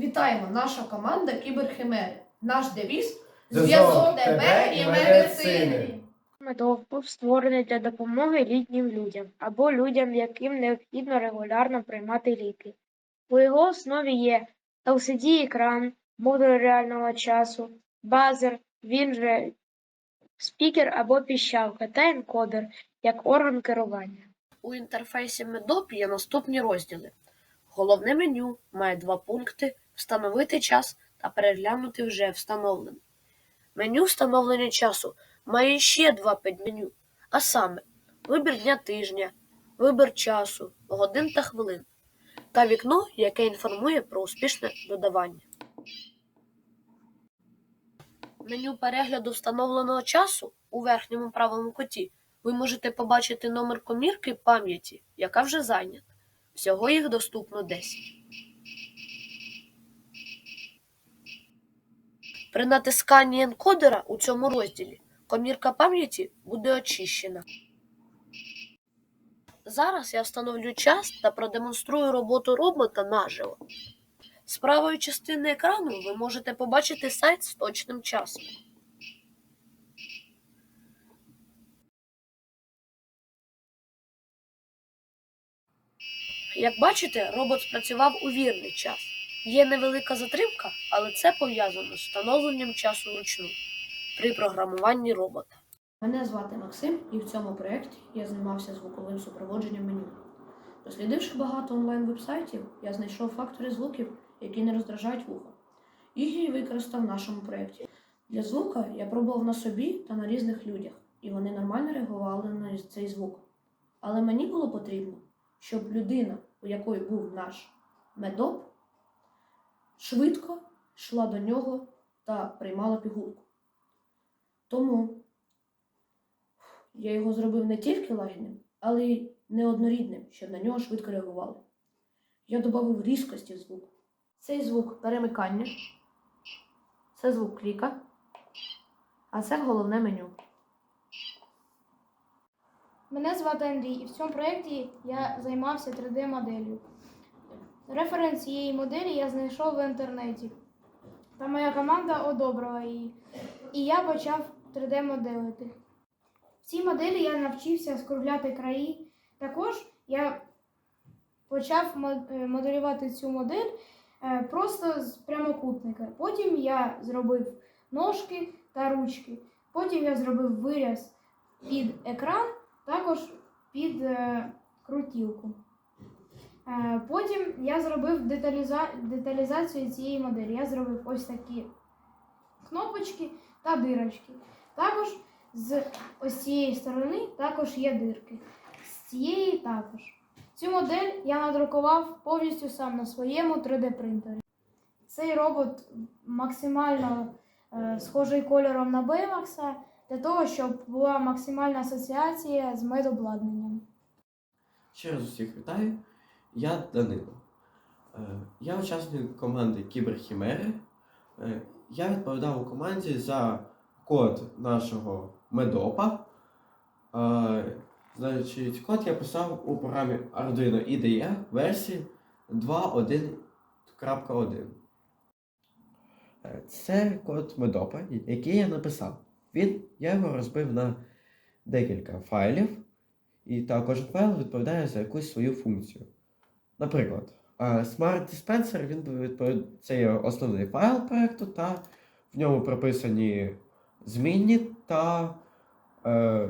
Вітаємо! Наша команда Кіберхимери. Наш девіз Зв'язок тебе і медицини. Медов був створений для допомоги літнім людям або людям, яким необхідно регулярно приймати ліки. У його основі є LCD-екран, модуль реального часу, базер, він же спікер або піщалка та енкодер як орган керування. У інтерфейсі Медоп є наступні розділи. Головне меню має два пункти Встановити час та переглянути вже встановлене. Меню встановлення часу має ще два підменю, а саме вибір дня тижня, вибір часу, годин та хвилин та вікно, яке інформує про успішне додавання. Меню перегляду встановленого часу у верхньому правому куті ви можете побачити номер комірки пам'яті, яка вже зайнята. Всього їх доступно 10. При натисканні енкодера у цьому розділі комірка пам'яті буде очищена. Зараз я встановлю час та продемонструю роботу робота наживо. З правої частини екрану ви можете побачити сайт з точним часом. Як бачите, робот спрацював у вірний час. Є невелика затримка, але це пов'язано з встановленням часу вручну при програмуванні робота. Мене звати Максим, і в цьому проєкті я займався звуковим супроводженням меню. Дослідивши багато онлайн-вебсайтів, я знайшов фактори звуків, які не роздражають вухо. Їх я використав в нашому проєкті. Для звука я пробував на собі та на різних людях, і вони нормально реагували на цей звук. Але мені було потрібно, щоб людина, у якої був наш медоп, швидко йшла до нього та приймала пігулку. Тому я його зробив не тільки лагідним, але й неоднорідним, щоб на нього швидко реагували. Я додав різкості в звук. Цей звук перемикання, це звук кліка, а це головне меню. Мене звати Андрій, і в цьому проєкті я займався 3D-моделлю. Референс цієї моделі я знайшов в інтернеті. Та моя команда одобрила її. І я почав 3D-моделити. В цій моделі я навчився скругляти краї. Також я почав е, моделювати цю модель е, просто з прямокутника. Потім я зробив ножки та ручки. Потім я зробив виріз під екран також під е, крутілку. Е, потім я зробив деталіза... деталізацію цієї моделі. Я зробив ось такі кнопочки та дирочки. Також з ось цієї сторони також є дирки. З цієї також. Цю модель я надрукував повністю сам на своєму 3D принтері. Цей робот максимально е, схожий кольором на Baymax, для того, щоб була максимальна асоціація з медобладнанням. Ще раз усіх вітаю. Я Данило. Е, Я учасник команди Кіберхімери. Е, Я відповідав у команді за код нашого медопа. Е, Значить, код я писав у програмі Arduino IDE версії 2.1.1. Е, Це код медопа, який я написав. Він, я його розбив на декілька файлів, і та кожен файл відповідає за якусь свою функцію. Наприклад, е, Smart Dispenser він відповідає, це є основний файл проєкту, та в ньому прописані змінні, та е,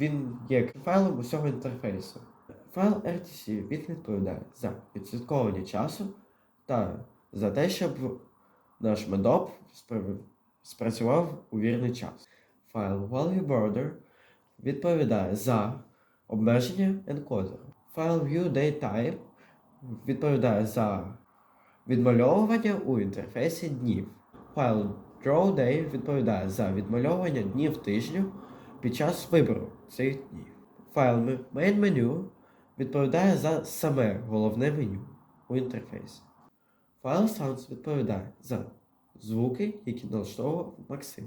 він є файлом усього інтерфейсу. Файл RTC він відповідає за відслідковування часу та за те, щоб наш медоп спрацював у вірний час. Файл value border відповідає за обмеження енкодеру. Файл viewDateType відповідає за відмальовування у інтерфейсі днів. Файл drawDay відповідає за відмальовування днів тижню під час вибору цих днів. Файл MainMenu відповідає за саме головне меню у інтерфейсі. Файл Sounds відповідає за звуки, які налаштовував Максим.